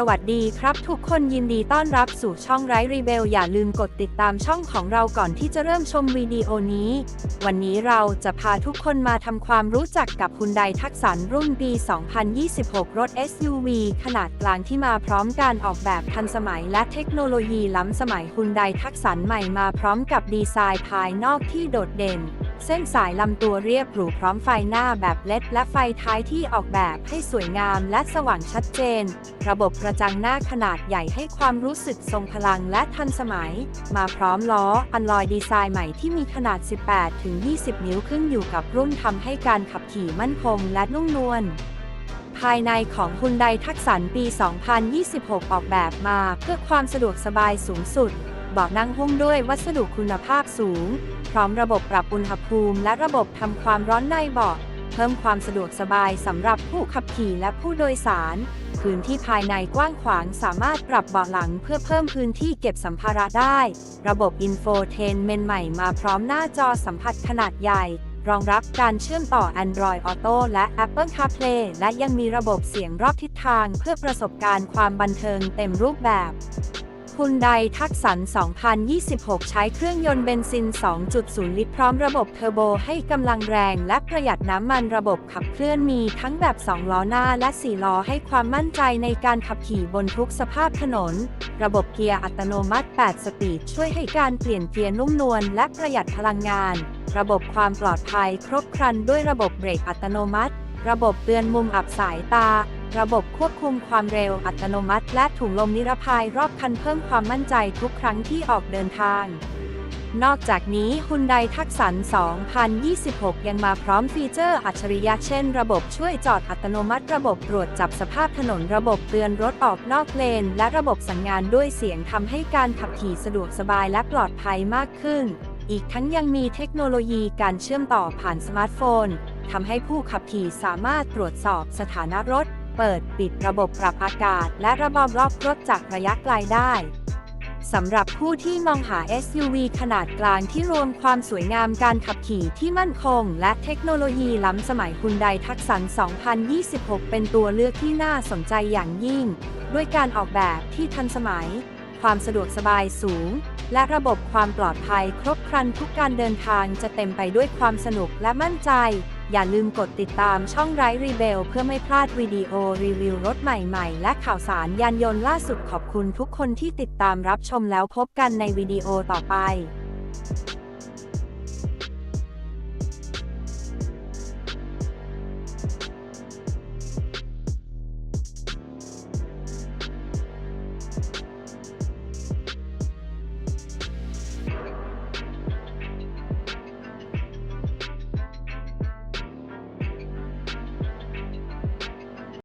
สวัสดีครับทุกคนยินดีต้อนรับสู่ช่องไร้รีเบลอย่าลืมกดติดตามช่องของเราก่อนที่จะเริ่มชมวิดีโอนี้ วันนี้เราจะพาทุกคนมาทำความรู้จักกับคุณไดทักษ a นรุ่นปี 2026 รถ SUV ขนาดกลางที่มาพร้อมการออกแบบทันสมัยและเทคโนโลยีล้ำสมัยคุณไดทักษ a นใหม่มาพร้อมกับดีไซน์ภายนอกที่โดดเด่น เส้นสายลำตัวเรียบหรูพร้อมไฟหน้าแบบเล็ดและไฟท้ายที่ออกแบบให้สวยงามและสว่างชัดเจน ระบบกระจังหน้าขนาดใหญ่ให้ความรู้สึกทรงพลังและทันสมัย มาพร้อมล้ออันลอยดีไซน์ใหม่ที่มีขนาด 18-20 นิ้วขึ้นอยู่กับรุ่นทำให้การขับขี่มั่นคงและนุ่มนวลภายในของฮุนไดทักสันปี 2026 ออกแบบมาเพื่อความสะดวกสบายสูงสุด เบาะนั่งหุ้มด้วยวัสดุคุณภาพสูง พร้อมระบบปรับอุณหภูมิ และระบบทำความร้อนในเบาะ เพิ่มความสะดวกสบายสำหรับผู้ขับขี่และผู้โดยสาร พื้นที่ภายในกว้างขวางสามารถปรับเบาะหลังเพื่อเพิ่มพื้นที่เก็บสัมภาระได้ ระบบอินโฟเทนเมนใหม่มาพร้อมหน้าจอสัมผัสขนาดใหญ่รองรับการเชื่อมต่อ Android Auto และ Apple CarPlay และยังมีระบบเสียงรอบทิศทางเพื่อประสบการณ์ความบันเทิงเต็มรูปแบบ คุณไดทักสัน2026 ใช้เครื่องยนต์เบนซิน 2.0 ลิตรพร้อมระบบเทอร์โบให้กำลังแรงและประหยัดน้ำมันระบบขับเคลื่อนมีทั้งแบบ 2 ล้อหน้าและ 4 ล้อให้ความมั่นใจในการขับขี่บนทุกสภาพถนน ระบบเกียร์อัตโนมัติ 8 สปีดช่วยให้การเปลี่ยนเกียร์นุ่มนวลและประหยัดพลังงาน ระบบความปลอดภัยครบครันด้วยระบบเบรกอัตโนมัติ ระบบเตือนมุมอับสายตา ระบบควบคุมความเร็วอัตโนมัติ และถุงลมนิรภัยรอบคันเพิ่มความมั่นใจทุกครั้งที่ออกเดินทาง นอกจากนี้ฮุนไดทักสัน2026 ยังมาพร้อมฟีเจอร์อัจฉริยะเช่น ระบบช่วยจอดอัตโนมัติ ระบบตรวจจับสภาพถนน ระบบเตือนรถออกนอกเลน และระบบสั่งงานด้วยเสียงทำให้การขับขี่สะดวกสบายและปลอดภัยมากขึ้นอีกทั้งยังมีเทคโนโลยีการเชื่อมต่อผ่านสมาร์ทโฟน ทำให้ผู้ขับขี่สามารถตรวจสอบสถานะรถ เปิดปิดระบบปรับอากาศ และระบบรอบรถจากระยะไกลได้สำหรับผู้ที่มองหา SUV ขนาดกลางที่รวมความสวยงามการขับขี่ที่มั่นคง และเทคโนโลยีล้ำสมัยคุณไดทักสัน 2026 เป็นตัวเลือกที่น่าสนใจอย่างยิ่ง ด้วยการออกแบบที่ทันสมัย ความสะดวกสบายสูง และระบบความปลอดภัยครบครันทุกการเดินทางจะเต็มไปด้วยความสนุกและมั่นใจ อย่าลืมกดติดตามช่องไร้รีเบลเพื่อไม่พลาดวิดีโอรีวิวรถใหม่ๆ และข่าวสารยานยนต์ล่าสุดขอบคุณทุกคนที่ติดตามรับชมแล้วพบกันในวิดีโอต่อไป